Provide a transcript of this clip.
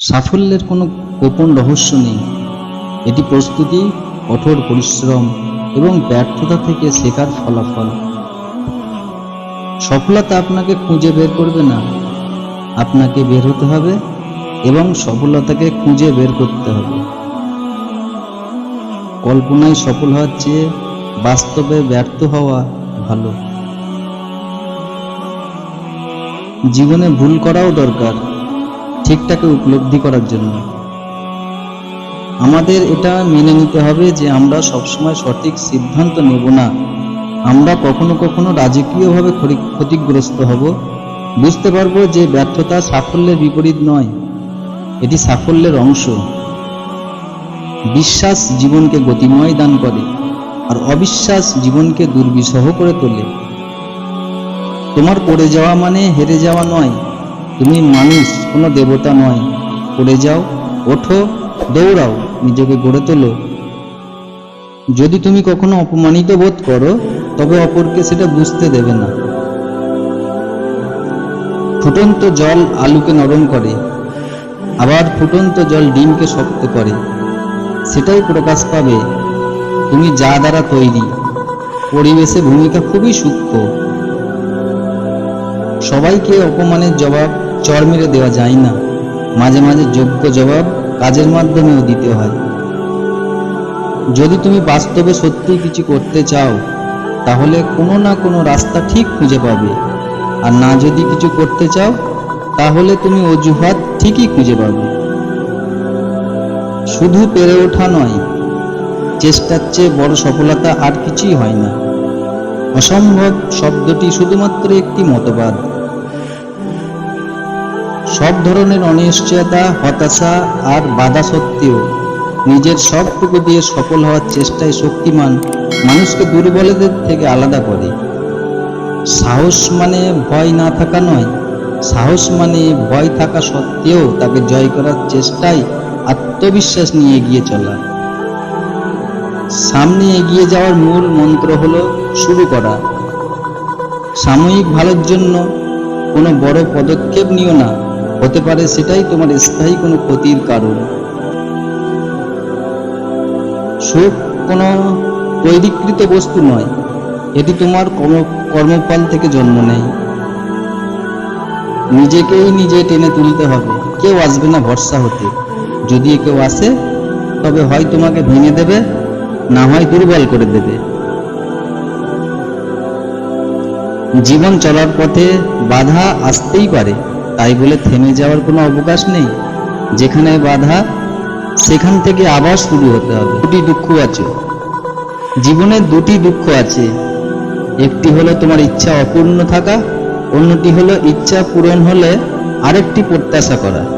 সাফল্যের কোনো গোপন রহস্য নেই। এটি প্রস্তুতি, কঠোর পরিশ্রম এবং ব্যর্থতা থেকে শেখার ফলাফল। সফলতা আপনাকে খুঁজে বের করবে না। আপনাকে বের হতে হবে এবং সফলতাকে খুঁজে বের করতে হবে। কল্পনায় সফল হওয়ার চেয়ে বাস্তবে ব্যর্থ হওয়া ভালো। জীবনে ভুল করাও দরকার, ঠিকটাকে উপলব্ধি করার জন্য। আমাদের এটা মেনে নিতে হবে যে আমরা সবসময় সঠিক সিদ্ধান্ত নেব না। আমরা কখনো কখনো রাজকীয়ভাবে ক্ষতিগ্রস্ত হব। বুঝতে পারব যে ব্যর্থতা সাফল্যের বিপরীত নয়, এটি সাফল্যের অংশ। বিশ্বাস জীবনকে গতিময় দান করে, আর অবিশ্বাস জীবনকে দুর্বিষহ করে তোলে। তোমার পড়ে যাওয়া মানে হেরে যাওয়া নয়। তুমি মানুষ, কোনো দেবতা নয়। পড়ে যাও, ওঠো, দৌড়াও, নিজেকে গড়ে তোলো। যদি তুমি কখনো অপমানিত বোধ করো, তবে অপরকে সেটা বুঝতে দেবে না। ফুটন্ত জল আলুকে নরম করে, আবার ফুটন্ত জল ডিমকে শক্ত করে। সেটাই প্রকাশ পাবে। তুমি যা দ্বারা তৈরি। পরিবেশে ভূমিকা খুবই সূক্ষ্ম। সবাইকে অপমানের জবাব চর মেরে দেওয়া যায় না। মাঝে মাঝে যোগ্য জবাব কাজের মাধ্যমেও দিতে হয়। যদি তুমি বাস্তবে সত্যি কিছু করতে চাও, তাহলে কোনো না কোনো রাস্তা ঠিক খুঁজে পাবে। আর না যদি কিছু করতে চাও, তাহলে তুমি অজুহাত ঠিকই খুঁজে পাবে। শুধু পেরে ওঠা নয়, চেষ্টার চেয়ে বড় সফলতা আর কিছুই হয় না। অসম্ভব শব্দটি শুধুমাত্র একটি মতবাদ। সব ধরনের অনিশ্চয়তা, হতাশা আর বাধা সত্ত্বেও নিজের সবটুকু দিয়ে সফল হওয়ার চেষ্টায় শক্তিমান মানুষকে দুর্বলদের থেকে আলাদা করে। সাহস মানে ভয় না থাকা নয়, সাহস মানে ভয় থাকা সত্ত্বেও তাকে জয় করার চেষ্টায় আত্মবিশ্বাস নিয়ে এগিয়ে চলা। সামনে এগিয়ে যাওয়ার মূল মন্ত্র হলো শুরু করা। সাময়িক ভালোর জন্য কোনো বড় পদক্ষেপ নিও না। হতে পারে সেটাই তোমার স্থায়ী কোনো ক্ষতির কারণ। সুখ কোনো তৈরিকৃত বস্তু নয়। এটি তোমার কর্ম- কর্মফল থেকে জন্ম নেয়। নিজেকেই নিজে টেনে তুলতে হবে। কেউ আসবে না ভরসা হতে। যদি কেউ আসে, তবে হয় তোমাকে ভেঙে দেবে না হয় দুর্বল করে দেবে। জীবন চলার পথে বাধা আসতেই পারে, তাই বলে থেমে যাওয়ার কোনো অবকাশ নেই। যেখানে বাধা, সেখান থেকে আবার শুরু হতে হবে। দুটি দুঃখ আছে। জীবনে দুটি দুঃখ আছে। একটি হলো তোমার ইচ্ছা অপূর্ণ থাকা, অন্যটি হলো ইচ্ছা পূরণ হলে আরেকটি প্রত্যাশা করা।